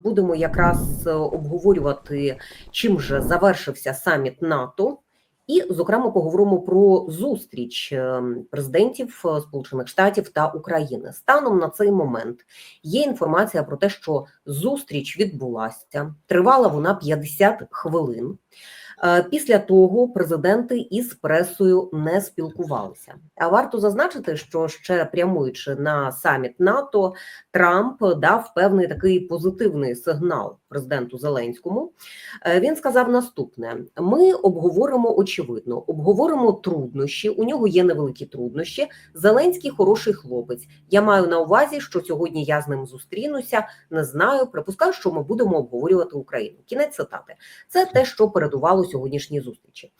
Будемо якраз е, обговорювати, чим же завершився саміт НАТО, і, зокрема, поговоримо про зустріч е, президентів е, Сполучених Штатів та України. Станом на цей момент є інформація про те, що зустріч відбулася. Тривала вона 50 хвилин. Е, Після того президенти із пресою не спілкувалися. А варто зазначити, що ще прямуючи на саміт НАТО, Трамп дав певний такий позитивний сигнал президенту Зеленському. Е, Він сказав наступне: ми обговоримо очевидно, обговоримо труднощі. У нього є невеликі труднощі. Зеленський хороший хлопець. Я маю на увазі, що сьогодні я з ним зустрінуся. Не знаю. Припускаю, що ми будемо обговорювати Україну. Кінець цитати. Це те, що передувало сьогоднішній зустрічі.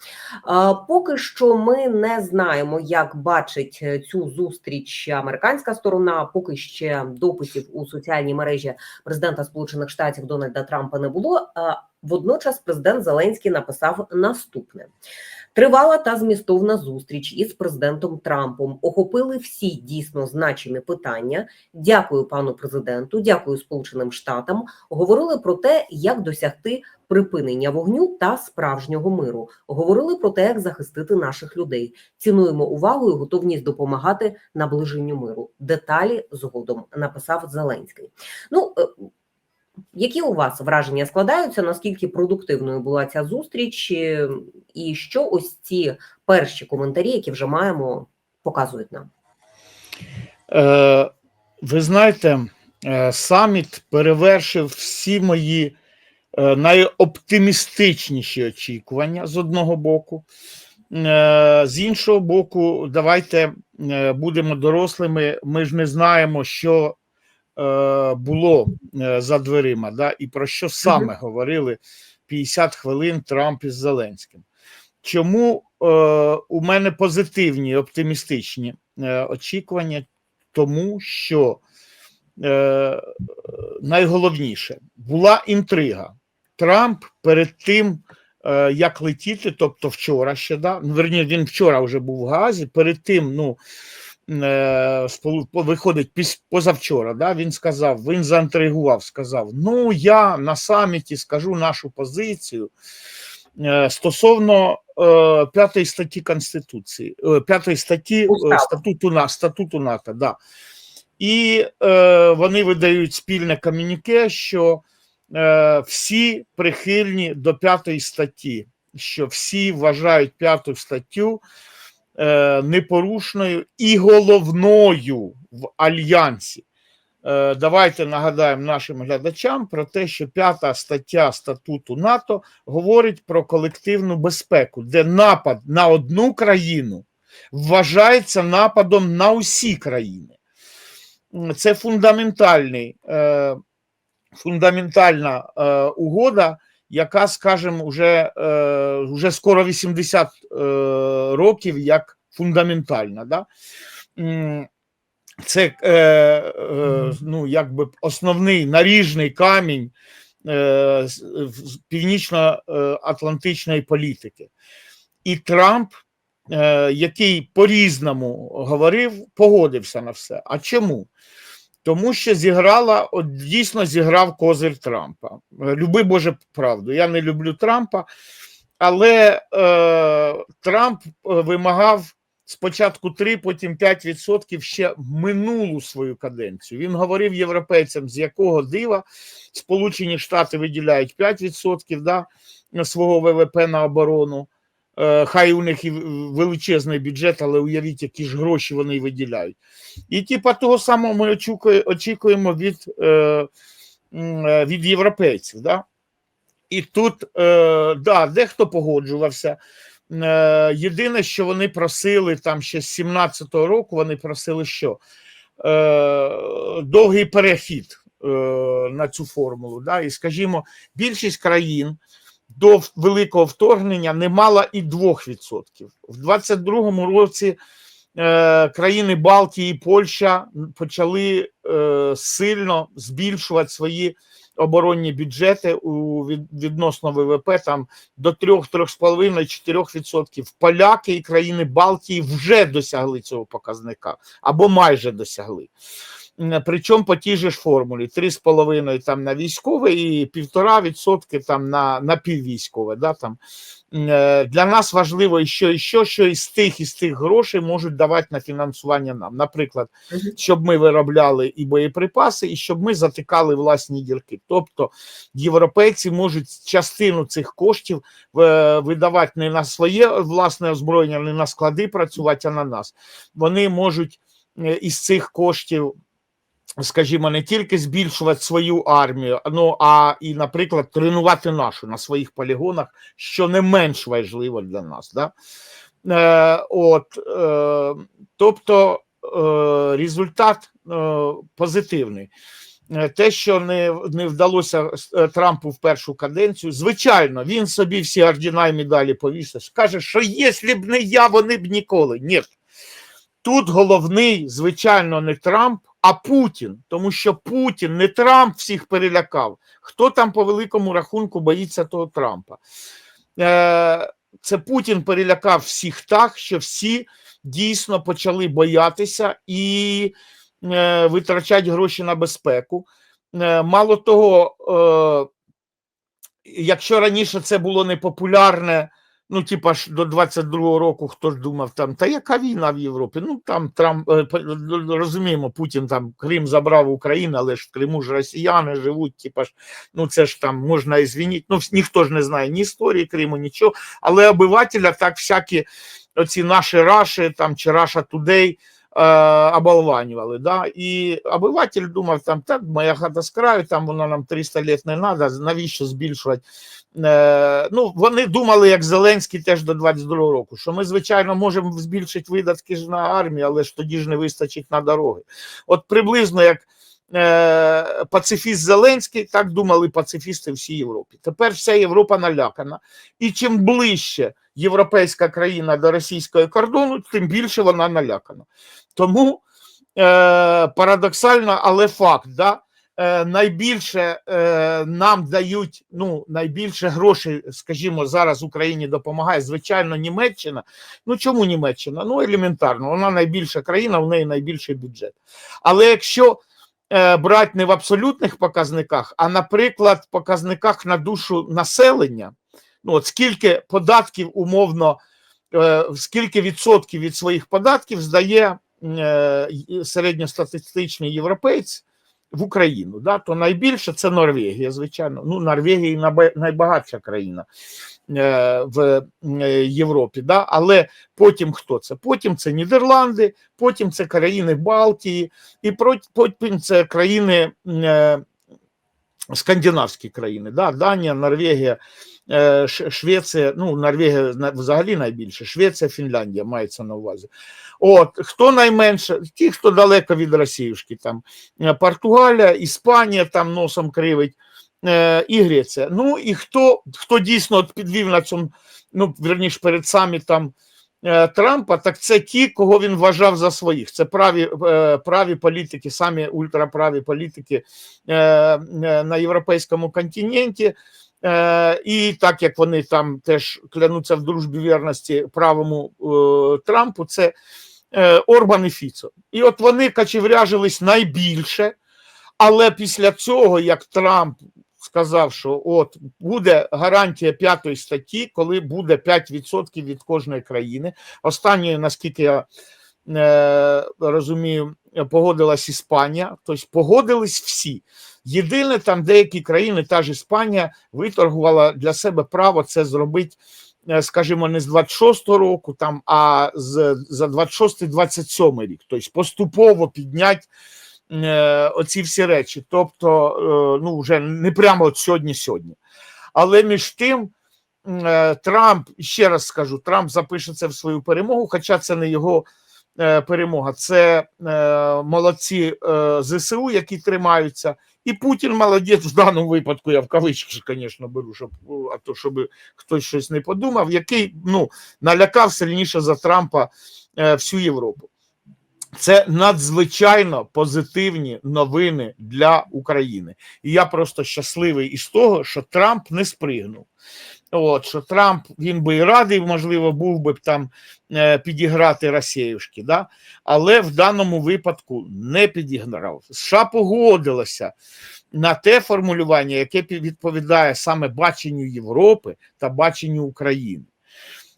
Поки що ми не знаємо, як бачить е, цю зустріч американська сторона. Поки ще дописів у соціальній мережі президента Сполучених Штатів Дональда Трампа не було. Водночас президент Зеленський написав наступне. Тривала та змістовна зустріч із президентом Трампом. Охопили всі дійсно значимі питання. Дякую пану президенту, дякую Сполученим Штатам. Говорили про те, як досягти припинення вогню та справжнього миру. Говорили про те, як захистити наших людей. Цінуємо увагу і готовність допомагати наближенню миру. Деталі згодом написав Зеленський. Ну е, які у вас враження складаються? Наскільки продуктивною була ця зустріч, і що ось ці перші коментарі, які вже маємо, показують нам? Е, ви знаєте, е, саміт перевершив всі мої е, найоптимістичніші очікування з одного боку. Е, З іншого боку, давайте будемо дорослими. Ми ж не знаємо, що було е, за дверима, да, і про що саме говорили 50 хвилин Трамп із Зеленським. Чому е, у мене позитивні оптимістичні е, очікування? Тому що е, найголовніше була інтрига. Трамп перед тим, е, як летіти, тобто вчора ще да, ну, верні, він вчора вже був в Газі, перед тим, ну е, виходить піс- позавчора, да, він сказав, він заінтригував, сказав: Ну, я на саміті скажу нашу позицію е, стосовно е, п'ятої статті Конституції, е, п'ятої статті е, статуту, статуту НАТО. Да. І е, вони видають спільне комюніке, що е, всі прихильні до п'ятої статті, що всі вважають п'яту статтю е, непорушною і головною в альянсі. Е, давайте нагадаємо нашим глядачам про те, що п'ята стаття статуту НАТО говорить про колективну безпеку, де напад на одну країну вважається нападом на усі країни. Це фундаментальний, е, фундаментальна угода, яка, скажімо, вже, е, вже скоро 80 е, років як фундаментальна. Да? Це е, ну, якби основний наріжний камінь північно-атлантичної політики. І Трамп, який по-різному говорив, погодився на все. А чому? Тому що зіграла, от дійсно зіграв козир Трампа. Люби Боже правду. Я не люблю Трампа, але е, Трамп е, вимагав спочатку 3, потім 5% ще минулу свою каденцію. Він говорив європейцям, з якого дива Сполучені Штати виділяють 5% да, свого ВВП на оборону. Е, Хай у них і величезний бюджет, але уявіть, які ж гроші вони виділяють. І типа того самого ми очікуємо від, е, е, від європейців. Да? І тут да, дехто погоджувався. Єдине, що вони просили там ще з 17-го року, вони просили що? Довгий перехід на цю формулу. Да? І скажімо, більшість країн до великого вторгнення не мала і 2%. В 22-му році е, країни Балтії і Польща почали е, сильно збільшувати свої оборонні бюджети у від, відносно ВВП там до 3-3,5-4%. Поляки і країни Балтії вже досягли цього показника або майже досягли. М, причому по тій же ж формулі: 3,5 там на військове і 1,5% там на, на піввійськове. Да, там. Е, Для нас важливо і що, і що, що із тих із тих грошей можуть давати на фінансування нам. Наприклад, щоб ми виробляли і боєприпаси, і щоб ми затикали власні дірки. Тобто європейці можуть частину цих коштів е, видавати не на своє власне озброєння, не на склади працювати, а на нас. Вони можуть е, із цих коштів. Скажімо, не тільки збільшувати свою армію, ну а і, наприклад, тренувати нашу на своїх полігонах, що не менш важливо для нас. Да? Е, от, е, тобто е, результат е, позитивний. Е, Те, що не, не вдалося е, Трампу в першу каденцію, звичайно, він собі всі ордена і медалі повісив. Каже, що якщо б не я, вони б ніколи. Ні. Тут головний, звичайно, не Трамп, а Путін. Тому що Путін, не Трамп всіх перелякав. Хто там по великому рахунку боїться того Трампа? Е, Це Путін перелякав всіх так, що всі дійсно почали боятися і е, витрачати гроші на безпеку. Е, Мало того, якщо раніше це було непопулярне, ну, типа ж до 22-го року, хто ж думав там, та яка війна в Європі? Ну там Трамп е, розуміємо, Путін там Крим забрав Україну, але ж в Криму ж росіяни живуть, типа ж, ну це ж там можна і звініть. Ну, ніхто ж не знає ні історії Криму, нічого. Але обивателя так всякі оці наші раші там чи Раша Тудей е, оболванювали. Да? І обиватель думав, там, та моя хата з краю, там вона нам 300 літ не треба, навіщо збільшувати? Е, ну, вони думали, як Зеленський теж до 22-го року, що ми, звичайно, можемо збільшити видатки ж на армію, але ж тоді ж не вистачить на дороги. От приблизно як е, пацифіст Зеленський, так думали пацифісти всій Європі. Тепер вся Європа налякана. І чим ближче європейська країна до російського кордону, тим більше вона налякана. Тому е, парадоксально, але факт, да, е, найбільше е, нам дають ну, найбільше грошей, скажімо, зараз Україні допомагає, звичайно, Німеччина. Ну чому Німеччина? Ну, елементарно, вона найбільша країна, в неї найбільший бюджет. Але якщо е, брати не в абсолютних показниках, а, наприклад, в показниках на душу населення, ну от скільки податків умовно, е, скільки відсотків від своїх податків здає середньостатистичний європейць в Україну, да, то найбільше це Норвегія, звичайно. Ну, Норвегія найбагатша країна е, в е, Європі. Да? Але потім хто це? Потім це Нідерланди, потім це країни Балтії, і потім це країни. Скандинавські країни, да, Данія, Норвегія, е, Швеція, ну, Норвегія взагалі найбільше, Швеція, Фінляндія мається на увазі. От, хто найменше, ті, хто далеко від Росіюшки, там е, Португалія, Іспанія там носом кривить, е, і Греція. Ну і хто, хто дійсно підвів на цьому, ну, верніше перед самітом Трампа, так це ті, кого він вважав за своїх. Це праві, е, праві політики, самі ультраправі політики е, е, на європейському континенті. Е, І так як вони там теж клянуться в дружбі вірності правому е, Трампу, це е, Орбан і Фіцо. І от вони качевряжились найбільше, але після цього, як Трамп сказав, що от буде гарантія п'ятої статті, коли буде 5% від кожної країни. Останньою, наскільки я е, розумію, погодилась Іспанія, тобто погодились всі. Єдине, там деякі країни, та ж Іспанія, виторгувала для себе право це зробити, е, скажімо, не з 26-го року, там, а з, за 26-27 рік. Тобто поступово підняти е, оці всі речі. Тобто, е, ну, вже не прямо от сьогодні-сьогодні. Але між тим, е, Трамп, ще раз скажу, Трамп запише це в свою перемогу, хоча це не його е, перемога, це е, молодці е, ЗСУ, які тримаються. І Путін молодець в даному випадку, я в кавички, звісно, беру, щоб а то щоб хтось щось не подумав, який ну, налякав сильніше за Трампа е, всю Європу. Це надзвичайно позитивні новини для України. І я просто щасливий із того, що Трамп не спригнув. От, що Трамп він би і радий, можливо, був би там е, підіграти Росіюшки, да? але в даному випадку не підіграв. США погодилося на те формулювання, яке відповідає саме баченню Європи та баченню України.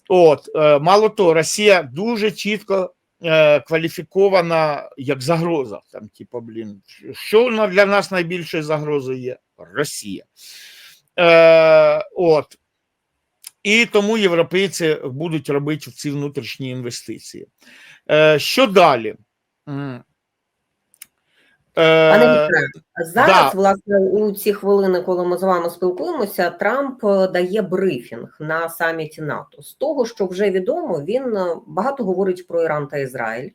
От, е, мало того, Росія дуже чітко е, кваліфікована як загроза. Там, типу, блін, що для нас найбільшою загрозою є? Росія. Е, от. І тому європейці будуть робити ці внутрішні інвестиції. Е, що далі? Пане Е, Вікторе, зараз, да. власне, у ці хвилини, коли ми з вами спілкуємося, Трамп е, дає брифінг на саміті НАТО. З того, що вже відомо, він е, багато говорить про Іран та Ізраїль.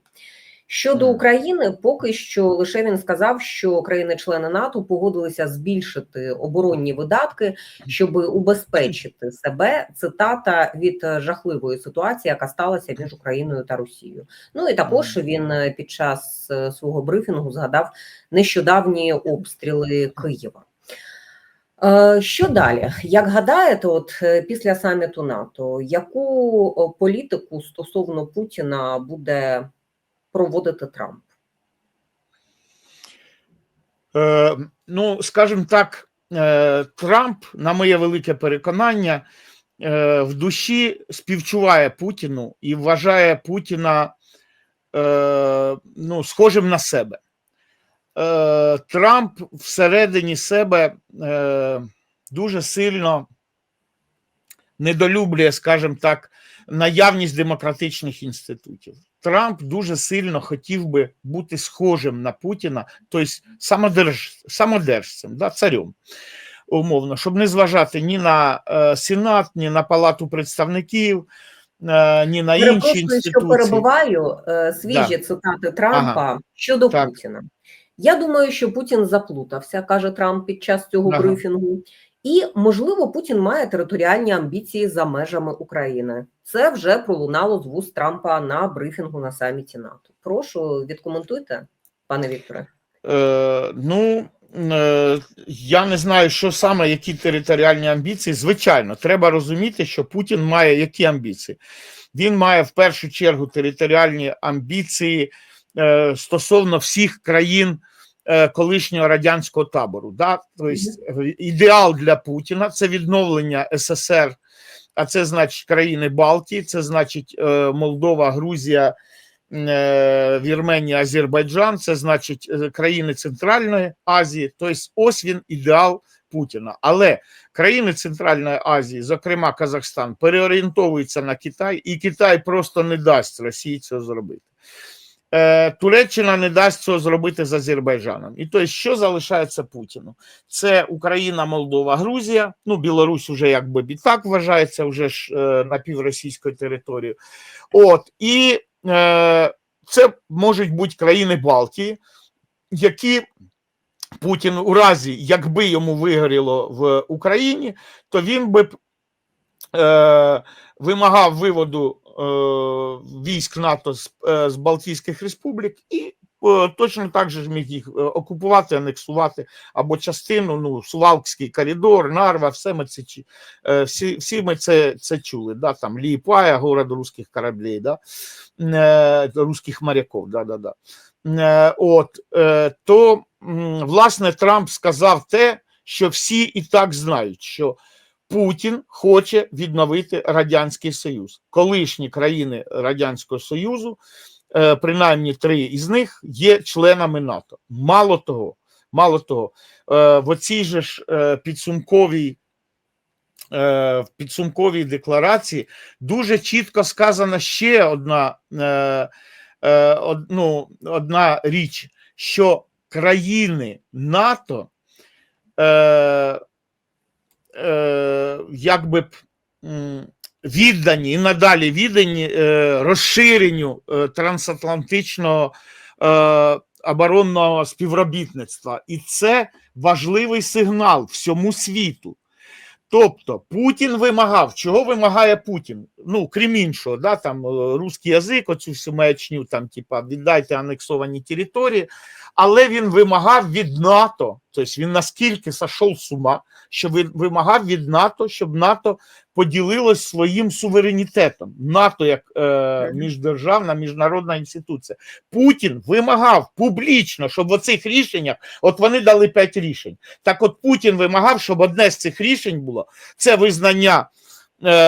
Щодо України, поки що лише він сказав, що країни-члени НАТО погодилися збільшити оборонні видатки, щоб убезпечити себе. Цитата від е, жахливої ситуації, яка сталася між Україною та Росією. Ну і також він е, під час е, свого брифінгу згадав нещодавні обстріли Києва. Що далі? Як гадаєте, от після саміту НАТО, яку політику стосовно Путіна буде проводити Трамп? Е, ну, скажімо так, е, Трамп, на моє велике переконання, е, в душі співчуває Путіну і вважає Путіна е, ну, схожим на себе. Е, Трамп всередині себе е, дуже сильно недолюблює, скажімо так, наявність демократичних інститутів. Трамп дуже сильно хотів би бути схожим на Путіна, тобто самодерж, самодержцем, да, царем, умовно, щоб не зважати ні на е, Сенат, ні на Палату представників, е, ні на інші Перепрошую, що перебуваю е, свіжі цитати Трампа щодо Так. Путіна. Я думаю, що Путін заплутався, каже Трамп під час цього Ага. брифінгу. І можливо, Путін має територіальні амбіції за межами України. Це вже пролунало з вуст Трампа на брифінгу на саміті НАТО. Прошу відкоментуйте, пане Вікторе. Е, ну, е, я не знаю, що саме, які територіальні амбіції. Звичайно, треба розуміти, що Путін має які амбіції. Він має в першу чергу територіальні амбіції е, стосовно всіх країн колишнього радянського табору. Да? Тобто, е, ідеал для Путіна це відновлення СССР, а це значить країни Балтії, це значить е, Молдова, Грузія. е, Вірменія, Азербайджан, це значить е, країни Центральної Азії. Тобто, ось він ідеал Путіна. Але країни Центральної Азії, зокрема Казахстан, переорієнтовуються на Китай, і Китай просто не дасть Росії цього зробити. Е, Туреччина не дасть цього зробити з Азербайджаном. І тобто, що залишається Путіну? Це Україна, Молдова, Грузія. Ну, Білорусь вже якби так вважається вже ж е, напівросійською територією. От і е, це можуть бути країни Балтії, які Путін у разі, якби йому вигоріло в Україні, то він би е, вимагав виводу військ НАТО з, е, з Балтійських республік і е, точно так же ж міг їх е, окупувати, анексувати або частину, ну, Сувалкський коридор, Нарва, все ми це, е, всі, всі ми це, це чули. Да, там Ліїпая, город русських кораблей, да, е, русських моряків. Да, да, да. Е, от, е, то, власне, Трамп сказав те, що всі і так знають, що Путін хоче відновити Радянський Союз. Колишні країни Радянського Союзу, е, принаймні три із них, є членами НАТО. Мало того, мало того, е, в оцій же ж е, підсумковій. В підсумковій декларації дуже чітко сказана ще одна, од- ну, одна річ, що країни НАТО якби б віддані і надалі віддані е, розширенню е, трансатлантичного е, оборонного співробітництва. І це важливий сигнал всьому світу. Тобто Путін вимагав, чого вимагає Путін? Ну, крім іншого, да, там е, русський язик, оцю всю маячню, там, типа, віддайте анексовані території, але він вимагав від НАТО, тобто він наскільки сошов з ума, що він вимагав від НАТО, щоб НАТО поділилось своїм суверенітетом. НАТО як е, міждержавна міжнародна інституція. Путін вимагав публічно, щоб в оцих рішеннях, от вони дали п'ять рішень. Так, от Путін вимагав, щоб одне з цих рішень було це визнання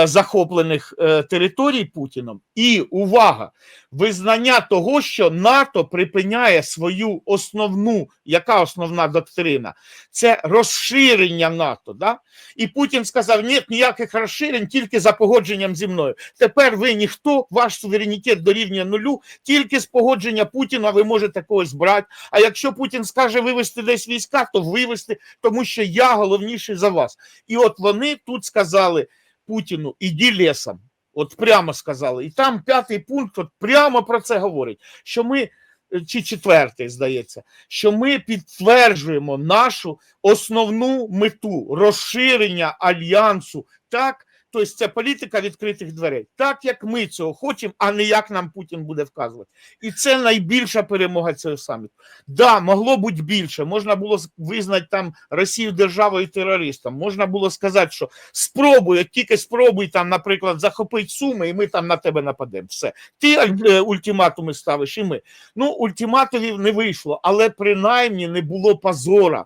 захоплених е, територій Путіном, і увага, визнання того, що НАТО припиняє свою основну, яка основна доктрина? Це розширення НАТО. Да? І Путін сказав: ні, ніяких розширень, тільки за погодженням зі мною. Тепер ви ніхто, ваш суверенітет дорівнює нулю, тільки з погодження Путіна ви можете когось брати. А якщо Путін скаже вивести десь війська, то вивести, тому що я головніший за вас. І от вони тут сказали Путіну: іди лісом. От прямо сказали. І там п'ятий пункт от прямо про це говорить, що ми. е, Чи четвертий, здається, що ми підтверджуємо нашу основну мету розширення альянсу так, тобто це політика відкритих дверей, так як ми цього хочемо, а не як нам Путін буде вказувати. І це найбільша перемога цього саміту. Да, могло бути більше. Можна було визнати там Росію державою терористом. Можна було сказати, що спробуй, от тільки спробуй там, наприклад, захопити суми, і ми там на тебе нападемо. Все. Ти е, ультиматуми ставиш, і ми. Ну, ультиматумів не вийшло, але принаймні не було позора.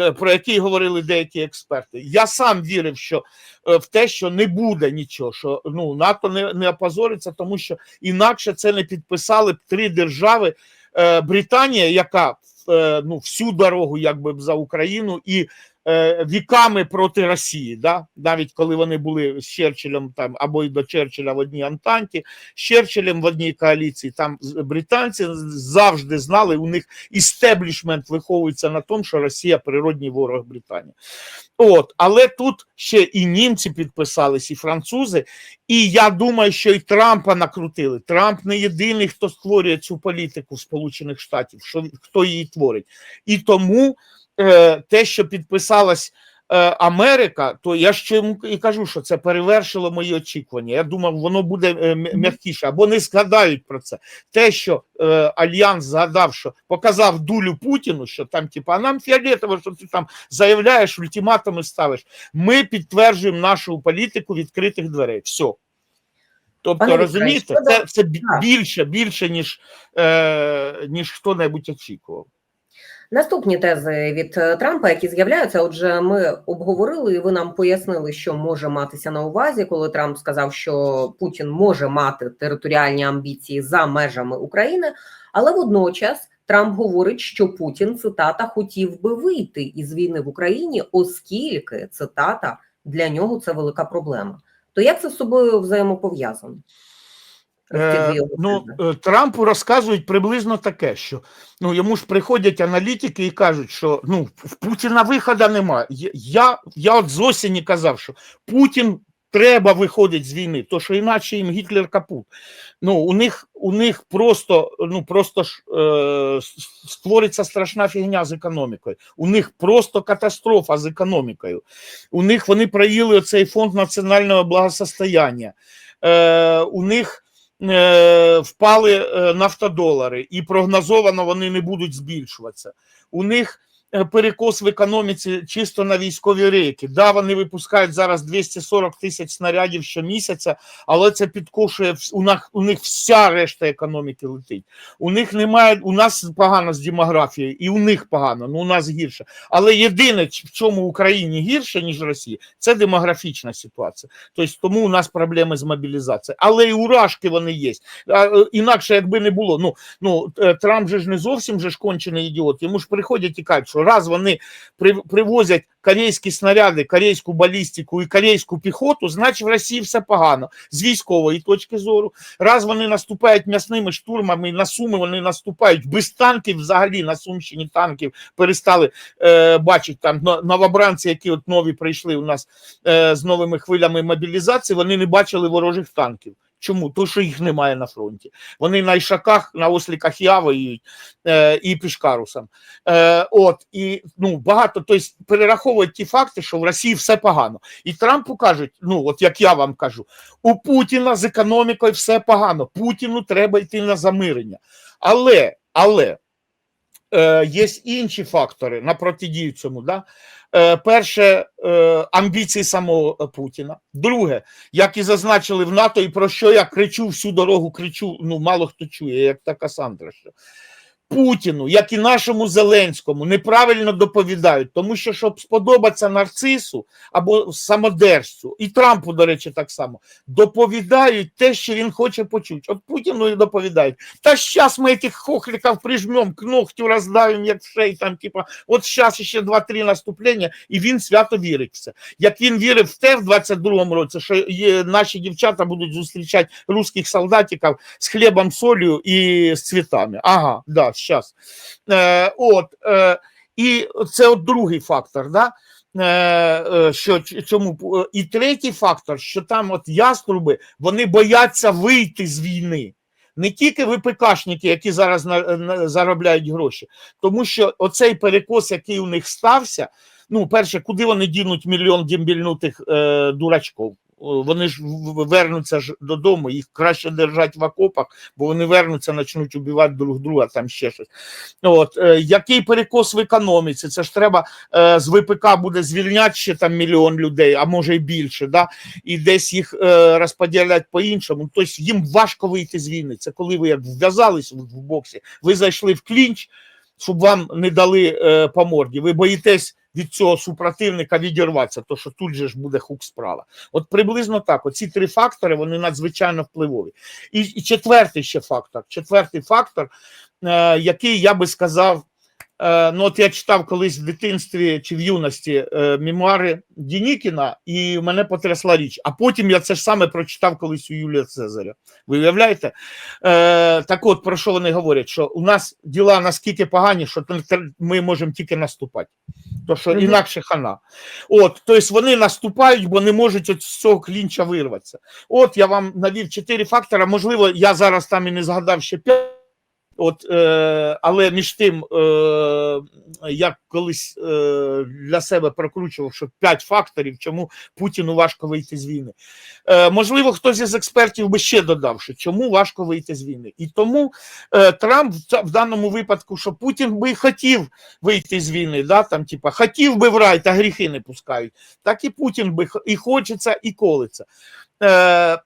Е, Про який говорили деякі експерти. Я сам вірив, що е, в те, що не буде нічого, що ну НАТО не, не опозориться, тому що інакше це не підписали б три держави. Е, Британія, яка ну, всю дорогу якби за Україну і віками проти Росії, да? навіть коли вони були з Черчиллем там або й до Черчилля в одній Антанті, з Черчиллем в одній коаліції, там британці завжди знали, у них істеблішмент виховується на тому, що Росія природній ворог Британії. От, але тут ще і німці підписались, і французи, і я думаю, що і Трампа накрутили. Трамп не єдиний, хто створює цю політику Сполучених Штатів, що хто її творить. І тому е, те, що підписалась е, Америка, то я ще йому і кажу, що це перевершило мої очікування. Я думав, воно буде е, м'якіше, або не згадають про це. Те, що е, Альянс згадав, що показав дулю Путіну, що там, типу, а нам фіолетово, що ти там заявляєш, ультиматуми ставиш. Ми підтверджуємо нашу політику відкритих дверей. Все. Тобто, Пане розумієте, це, це більше, більше, ніж, е, ніж хто-небудь очікував. Наступні тези від е, Трампа, які з'являються, отже, ми обговорили, і ви нам пояснили, що може матися на увазі, коли Трамп сказав, що Путін може мати територіальні амбіції за межами України, але водночас Трамп говорить, що Путін цитата хотів би вийти із війни в Україні, оскільки цитата для нього це велика проблема. То як це з собою взаємопов'язано? Е, ну, е, Трампу розказують приблизно таке, що ну, йому ж приходять аналітики і кажуть, що ну, в Путіна виходу немає. Я, я от з осені казав, що Путін треба виходити з війни, то що іначе їм Гітлер капут. Ну, у них, у них просто, ну, просто ж, е, створиться страшна фігня з економікою. У них просто катастрофа з економікою. У них вони проїли оцей фонд національного благосостояння. Е, у них впали е, нафтодолари, і прогнозовано вони не будуть збільшуватися. У них е, перекос в економіці чисто на військові рейки. Да, вони випускають зараз 240 тисяч снарядів щомісяця, але це підкошує у них, у них вся решта економіки летить. У них немає, у нас погано з демографією, і у них погано, ну у нас гірше. Але єдине, в чому Україні гірше, ніж Росії, це демографічна ситуація. Тобто тому у нас проблеми з мобілізацією. Але і урашки вони є. Е, інакше, якби не було, ну, ну е, Трамп же ж не зовсім же ж кончений ідіот. Йому ж приходять і кажуть, що раз вони при- привозять корейські снаряди, корейську балістику і корейську піхоту, значить в Росії все погано з військової точки зору. Раз вони наступають м'ясними штурмами на суми, вони наступають без танків. Взагалі на Сумщині танків перестали е, бачити там новобранці, які от нові прийшли у нас е, з новими хвилями мобілізації, вони не бачили ворожих танків. Чому? Тому що їх немає на фронті. Вони на Ішаках, на осліках Я воюють е, і пішкарусам. Е, от, і ну, багато, тобто перераховують ті факти, що в Росії все погано. І Трампу кажуть, ну от як я вам кажу, у Путіна з економікою все погано. Путіну треба йти на замирення. Але, але є інші фактори на протидію цьому. Да? Е, перше, е, амбіції самого Путіна. Друге, як і зазначили в НАТО, і про що я кричу всю дорогу, кричу, ну мало хто чує, як та Касандра. Що. Путіну, як і нашому Зеленському, неправильно доповідають, тому що, щоб сподобатися нарцису або самодержцю, і Трампу, до речі, так само, доповідають те, що він хоче почути. От Путіну і доповідають. Та зараз ми цих хохликів прижмемо, к ногтю як шей, там, типа, от зараз ще два-три наступлення, і він свято вірить в це. Як він вірив в те в 22-му році, що є, наші дівчата будуть зустрічати русських солдатиків з хлібом, солью і з цвітами. Ага, да, зараз. Е, от, е, і це от другий фактор, да? Е, е, що чому е, і третій фактор, що там от яструби вони бояться вийти з війни. Не тільки ВПКшники, які зараз на, на, заробляють гроші, тому що оцей перекос, який у них стався, ну, перше, куди вони дінуть мільйон дімбільнутих е, дурачков? Вони ж вернуться ж додому, їх краще держать в окопах, бо вони вернуться, почнуть убивати друг друга, там ще щось. От, е, який перекос в економіці? Це ж треба е, з ВПК буде звільняти ще там мільйон людей, а може і більше, да? і десь їх е, розподіляти по-іншому. Тобто їм важко вийти з війни. Це коли ви як вв'язались в, боксі, ви зайшли в клінч, щоб вам не дали по морді. Ви боїтесь від цього супротивника відірватися, то що тут же ж буде хук справа. От приблизно так. Оці три фактори вони надзвичайно впливові. І, і четвертий ще фактор. Четвертий фактор, е, який я би сказав. Е, ну, от я читав колись в дитинстві чи в юності е, мемуари Дінікіна, і мене потрясла річ. А потім я це ж саме прочитав колись у Юлія Цезаря. Ви уявляєте? Е, так от про що вони говорять? Що у нас діла наскільки погані, що ми можемо тільки наступати. То що інакше хана. От, тобто вони наступають, бо не можуть от з цього клінча вирватися. От я вам навів чотири фактора. Можливо, я зараз там і не згадав ще п'ять. От, е, але між тим, е, я колись е, для себе прокручував, що п'ять факторів, чому Путіну важко вийти з війни. Е, можливо, хтось із експертів би ще додав, що чому важко вийти з війни. І тому е, Трамп в, в даному випадку, що Путін би хотів вийти з війни, да, там, типа, хотів би в рай, та гріхи не пускають. Так і Путін би і хочеться, і колиться. Е,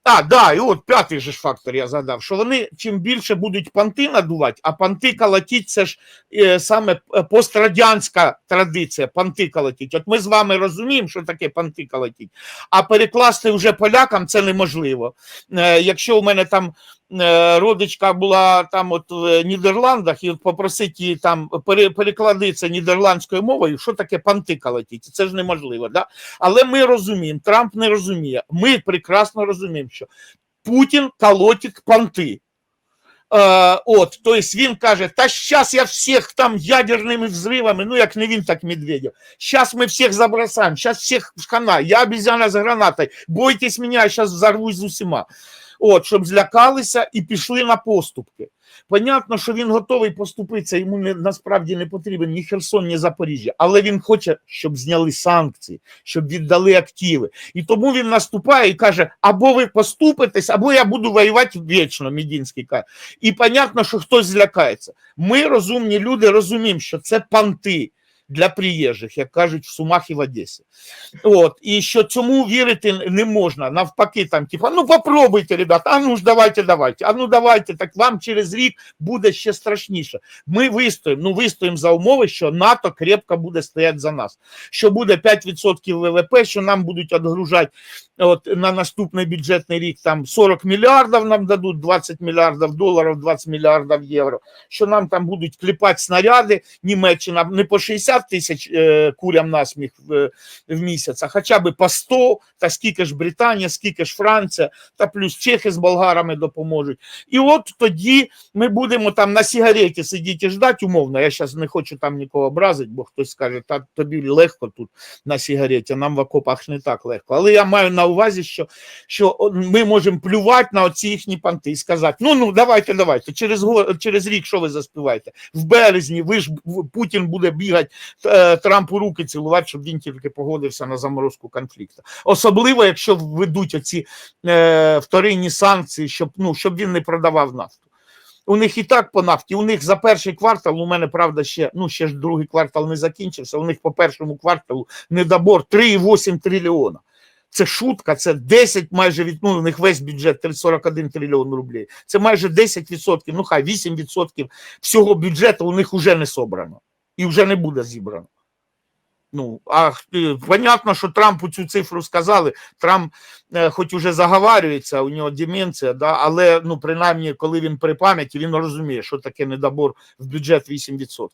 а, да, і от п'ятий же ж фактор я згадав, що вони чим більше будуть панти надувати, а панти калатіть це ж е, саме е, пострадянська традиція, панти калатіть. От ми з вами розуміємо, що таке панти калатіть, а перекласти вже полякам це неможливо. Е, якщо у мене там родичка була там от в Нідерландах, і от попросити її там пере, переклади це нідерландською мовою, що таке панти колотіть? Це ж неможливо. Да? Але ми розуміємо, Трамп не розуміє. Ми прекрасно розуміємо, що Путін колотить понти. Е, от, тобто він каже, та зараз я всіх там ядерними взривами, ну як не він, так Медведєв. Зараз ми всіх забросаємо, зараз всіх хана, я обезьяна з гранатою, бойтесь мене, я зараз взорвусь з усіма. От, щоб злякалися і пішли на поступки. Понятно, що він готовий поступитися, йому не, насправді не потрібен ні Херсон, ні Запоріжжя, але він хоче, щоб зняли санкції, щоб віддали активи. І тому він наступає і каже: або ви поступитесь, або я буду воювати вічно, Мідінський каже. І понятно, що хтось злякається. Ми, розумні люди, розуміємо, що це панти для приїжджих, як кажуть в Сумах і в Одесі. От, і що цьому вірити не можна. Навпаки, там, типа, ну попробуйте, ребята, а ну ж давайте, давайте, а ну давайте, так вам через рік буде ще страшніше. Ми вистоїмо, ну вистоїмо за умови, що НАТО крепко буде стояти за нас. Що буде 5% ВВП, що нам будуть відгружати от, на наступний бюджетний рік там 40 мільярдів нам дадуть, 20 мільярдів доларів, 20 мільярдів євро, що нам там будуть кліпати снаряди, Німеччина не по 60 тисяч е, курям насміх в, місяць, а хоча б по 100, та скільки ж Британія, скільки ж Франція, та плюс чехи з болгарами допоможуть. І от тоді ми будемо там на сигареті сидіти і ждати умовно. Я зараз не хочу там нікого образити, бо хтось скаже, та тобі легко тут на сигареті, нам в окопах не так легко. Але я маю на увазі, що, що ми можемо плювати на оці їхні панти і сказати: ну ну давайте, давайте. Через через рік що ви заспіваєте? В березні ви ж Путін буде бігати Трампу руки цілувати, щоб він тільки погодився на заморозку конфлікту. Особливо, якщо введуть оці е, вторинні санкції, щоб ну щоб він не продавав нафту. У них і так по нафті. У них за перший квартал, у мене правда ще ну ще ж другий квартал не закінчився. У них по першому кварталу недобор 3,8 трильйона. Це шутка, це 10 майже від ну, у них весь бюджет 41 трильйон рублів. Це майже 10%, ну хай 8% всього бюджету у них вже не собрано і вже не буде зібрано. Ну, а понятно, що Трампу цю цифру сказали. Трамп, е, хоч уже заговарюється, у нього деменція, да, але ну, принаймні, коли він при пам'яті, він розуміє, що таке недобор в бюджет 8%.